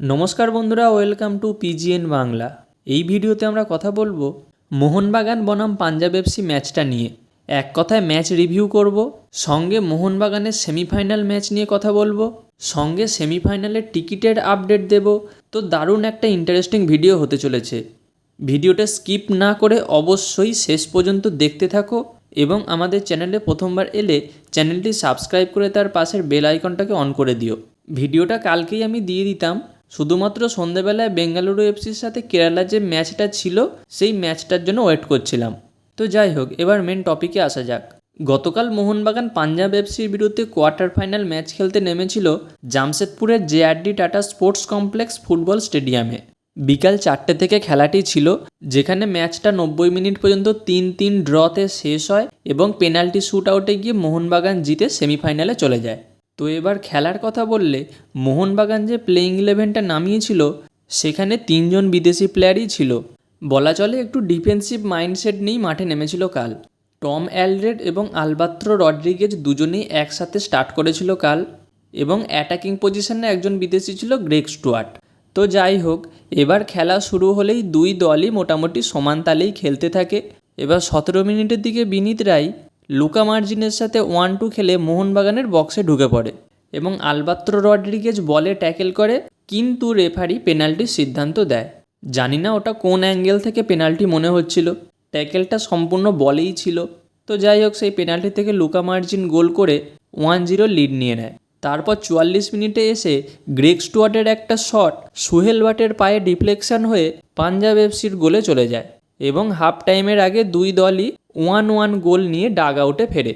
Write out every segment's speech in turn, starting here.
নমস্কার বন্ধুরা, welcome to পিজিএন Bangla. এই ভিডিওতে আমরা কথা বলব মোহনবাগান বনাম পাঞ্জাব এফসি ম্যাচটা নিয়ে। এক কথায় ম্যাচ রিভিউ করব, সঙ্গে মোহনবাগানের সেমিফাইনাল ম্যাচ নিয়ে কথা বলব, সঙ্গে সেমিফাইনালের টিকিটের আপডেট দেব। তো দারুণ একটা ইন্টারেস্টিং ভিডিও হতে চলেছে। ভিডিওটা স্কিপ না করে অবশ্যই শেষ পর্যন্ত দেখতে থাকো এবং আমাদের চ্যানেলে প্রথমবার এলে চ্যানেলটি সাবস্ক্রাইব করে তার পাশের বেল আইকনটাকে অন করে দিও। ভিডিওটা কালকেই আমি দিয়ে দিতাম শুধুমাত্র সন্ধেবেলায় বেঙ্গালুরু এফসির সাথে কেরালার যে ম্যাচটা ছিল, সেই ম্যাচটার জন্য ওয়েট করছিলাম। তো যাই হোক, এবার মেন টপিকে আসা যাক। গতকাল মোহনবাগান পাঞ্জাব এফসির বিরুদ্ধে কোয়ার্টার ফাইনাল ম্যাচ খেলতে নেমেছিল জামশেদপুরের JRD Tata sports complex football স্টেডিয়ামে। বিকাল চারটে থেকে খেলাটি ছিল, যেখানে ম্যাচটা নব্বই মিনিট পর্যন্ত তিন তিন ড্রতে শেষ হয় এবং পেনাল্টি শ্যুট আউটে গিয়ে মোহনবাগান জিতে সেমিফাইনালে চলে যায়। তো এবার খেলার কথা বললে, মোহনবাগান যে প্লেইং ইলেভেনটা নামিয়েছিল, সেখানে তিনজন বিদেশি প্লেয়ারই ছিল। বলা চলে একটু ডিফেন্সিভ মাইন্ডসেট নিয়েই মাঠে নেমেছিল কাল। টম অ্যালরেড এবং আলবাত্র রড্রিগেজ দুজনেই একসাথে স্টার্ট করেছিল কাল এবং অ্যাটাকিং পজিশনে একজন বিদেশি ছিল গ্রেগ স্টুয়ার্ট। তো যাই হোক, এবার খেলা শুরু হলেই দুই দলই মোটামুটি সমান তালেই খেলতে থাকে। এবার সতেরো মিনিটের দিকে বিনীত রায় লুকা মার্জিনের সাথে ওয়ান টু খেলে মোহনবাগানের বক্সে ঢুকে পড়ে এবং আলবাত্র রড্রিগেজ বলে ট্যাকেল করে, কিন্তু রেফারি পেনাল্টির সিদ্ধান্ত দেয়। জানি না ওটা কোন অ্যাঙ্গেল থেকে পেনাল্টি মনে হচ্ছিল, ট্যাকেলটা সম্পূর্ণ বলেই ছিল। তো যাই হোক, সেই পেনাল্টি থেকে লুকা মার্জিন গোল করে ওয়ান জিরো লিড নিয়ে নেয়। তারপর চুয়াল্লিশ মিনিটে এসে গ্রেগ স্টুয়ার্টের একটা শট সুহেল বাটের পায়ে ডিফ্লেকশন হয়ে পাঞ্জাব এফসির গোলে চলে যায়। এবং হাফ টাইমের আগে দুই দলই ওয়ান ওয়ান গোল নিয়ে ডাগ আউটে ফেরে।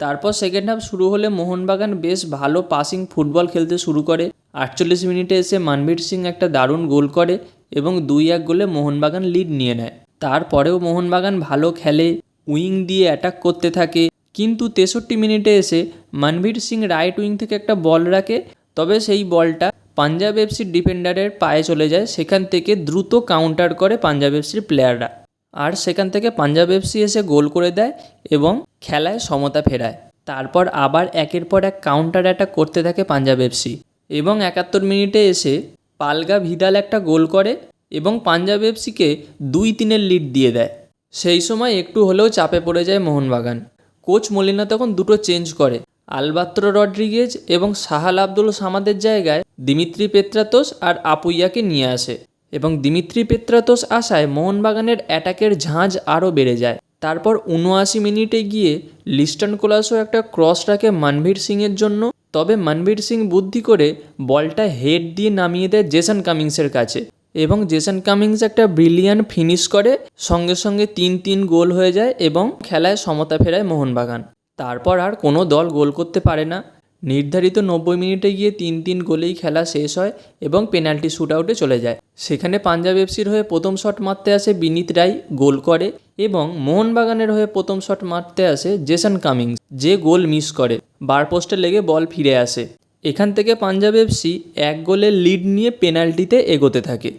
তারপর সেকেন্ড হাফ শুরু হলে মোহনবাগান বেশ ভালো পাসিং ফুটবল খেলতে শুরু করে। আটচল্লিশ মিনিটে এসে মানবীর সিং একটা দারুণ গোল করে এবং দুই এক গোলে মোহনবাগান লিড নিয়ে নেয়। তারপরেও মোহনবাগান ভালো খেলে, উইং দিয়ে অ্যাটাক করতে থাকে। কিন্তু তেষট্টি মিনিটে এসে মনবীর সিং রাইট উইং থেকে একটা বল রাখে, তবে সেই বলটা পাঞ্জাব এফসির ডিফেন্ডারের পায়ে চলে যায়। সেখান থেকে দ্রুত কাউন্টার করে পাঞ্জাব এফসির প্লেয়াররা আর সেখান থেকে পাঞ্জাব এফসি এসে গোল করে দেয় এবং খেলায় সমতা ফেরায়। তারপর আবার একের পর এক কাউন্টার অ্যাটাক করতে থাকে পাঞ্জাব এফসি এবং একাত্তর মিনিটে এসে পালগা ভিদাল একটা গোল করে এবং পাঞ্জাব এফসিকে দুই তিনের লিড দিয়ে দেয়। সেই সময় একটু হলেও চাপে পড়ে যায় মোহনবাগান। কোচ মলিনা তখন দুটো চেঞ্জ করে, আলবাত্র রড্রিগেজ এবং সাহাল আব্দুল সামাদের জায়গায় দিমিত্রি পেত্রাতোস আর আপুইয়াকে নিয়ে আসে। এবং দিমিত্রি পেত্রাতোস আসায় মোহনবাগানের অ্যাটাকের ঝাঁঝ আরও বেড়ে যায়। তারপর উনআশি মিনিটে গিয়ে লিস্টন কোলাসও একটা ক্রস রাখে মনভীর সিংয়ের জন্য। তবে মানভীর সিং বুদ্ধি করে বলটা হেড দিয়ে নামিয়ে দেয় জেসন কামিংসের কাছে এবং জেসন কামিংস একটা ব্রিলিয়ান ফিনিশ করে, সঙ্গে সঙ্গে তিন তিন গোল হয়ে যায় এবং খেলায় সমতা ফেরায় মোহনবাগান। তারপর আর কোনো দল গোল করতে পারে না। নির্ধারিত নব্বই মিনিটে গিয়ে তিন তিন গোলেই খেলা শেষ হয় এবং পেনাল্টি শ্যুট আউটে চলে যায়। সেখানে পাঞ্জাব এফসির হয়ে প্রথম শট মারতে আসে বিনীত রায়, গোল করে এবং মোহনবাগানের হয়ে প্রথম শট মারতে আসে জেসন কামিংস, যে গোল মিস করে। বার পোস্টে লেগে বল ফিরে আসে। এখান থেকে পাঞ্জাব এফসি এক গোলের লিড নিয়ে পেনাল্টিতে এগোতে থাকে।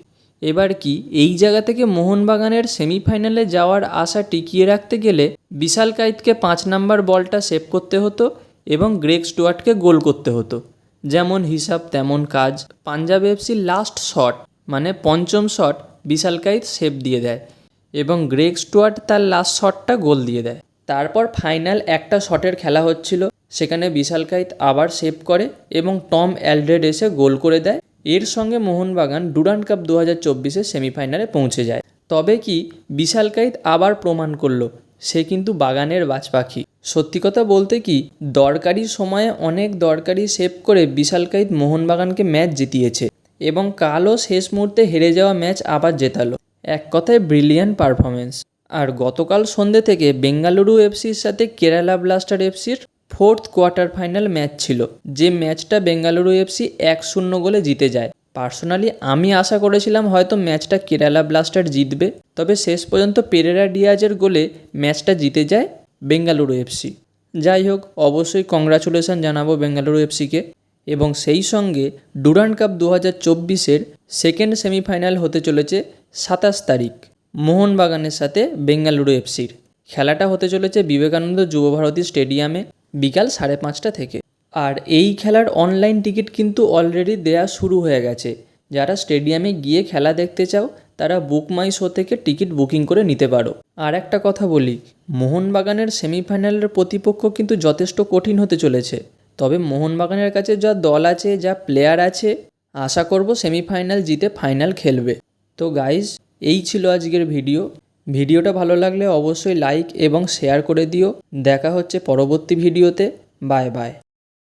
এবার কি, এই জায়গা থেকে মোহনবাগানের সেমিফাইনালে যাওয়ার আশা টিকিয়ে রাখতে গেলে বিশাল কাইতকে পাঁচ নাম্বার বলটা সেভ করতে হতো এবং গ্রেগ স্টুয়ার্টকে গোল করতে হতো। যেমন হিসাব, তেমন কাজ। পাঞ্জাব এফসির লাস্ট শট মানে পঞ্চম শট বিশাল কাইত সেভ দিয়ে দেয় এবং গ্রেগ স্টুয়ার্ট তার লাস্ট শটটা গোল দিয়ে দেয়। তারপর ফাইনাল একটা শটের খেলা হচ্ছিল, সেখানে বিশাল কাইত আবার সেভ করে এবং টম অ্যালড্রেড এসে গোল করে দেয়। এর সঙ্গে মোহনবাগান ডুরান্ড কাপ দু হাজার চব্বিশে সেমিফাইনালে পৌঁছে যায়। তবে কি, বিশাল কাইত আবার প্রমাণ করল, সে কিন্তু বাগানের বাজ পাখি সত্যি কথা বলতে কি দরকারি সময়ে অনেক দরকারি সেভ করে বিশাল কাইত মোহনবাগানকে ম্যাচ জিতিয়েছে এবং কালও শেষ মুহূর্তে হেরে যাওয়া ম্যাচ আবার জেতালো। এক কথায় ব্রিলিয়ান্ট পারফরমেন্স আর গতকাল সন্ধ্যে থেকে বেঙ্গালুরু এফসির সাথে কেরালা ব্লাস্টার এফসির ফোর্থ কোয়ার্টার ফাইনাল ম্যাচ ছিল, যে ম্যাচটা বেঙ্গালুরু এফসি এক শূন্য গোলে জিতে যায়। পার্সোনালি আমি আশা করেছিলাম হয়তো ম্যাচটা কেরালা ব্লাস্টার জিতবে, তবে শেষ পর্যন্ত পেরেরা ডিয়াজের গোলে ম্যাচটা জিতে যায় বেঙ্গালুরু এফসি যাই হোক অবশ্যই কংগ্রাচুলেশন জানাব বেঙ্গালুরু এফসিকে এবং সেই সঙ্গে ডুরান্ড কাপ দু হাজার চব্বিশের সেকেন্ড সেমিফাইনাল হতে চলেছে সাতাশ তারিখ, মোহনবাগানের সাথে বেঙ্গালুরু এফসির খেলাটা হতে চলেছে বিবেকানন্দ যুবভারতী স্টেডিয়ামে বিকাল সাড়ে পাঁচটা থেকে। আর এই খেলার অনলাইন টিকিট কিন্তু অলরেডি দেয়া শুরু হয়ে গেছে। যারা স্টেডিয়ামে গিয়ে খেলা দেখতে চাও তারা বুক মাই শো থেকে টিকিট বুকিং করে নিতে পারো। আর একটা কথা বলি, মোহনবাগানের সেমিফাইনালের প্রতিপক্ষ কিন্তু যথেষ্ট কঠিন হতে চলেছে। তবে মোহনবাগানের কাছে যা দল আছে, যা প্লেয়ার আছে, আশা করব সেমিফাইনাল জিতে ফাইনাল খেলবে। তো গাইজ এই ছিল আজকের ভিডিও। ভিডিওটা ভালো লাগলে অবশ্যই লাইক এবং শেয়ার করে দিও। দেখা হচ্ছে পরবর্তী ভিডিওতে। Bye bye.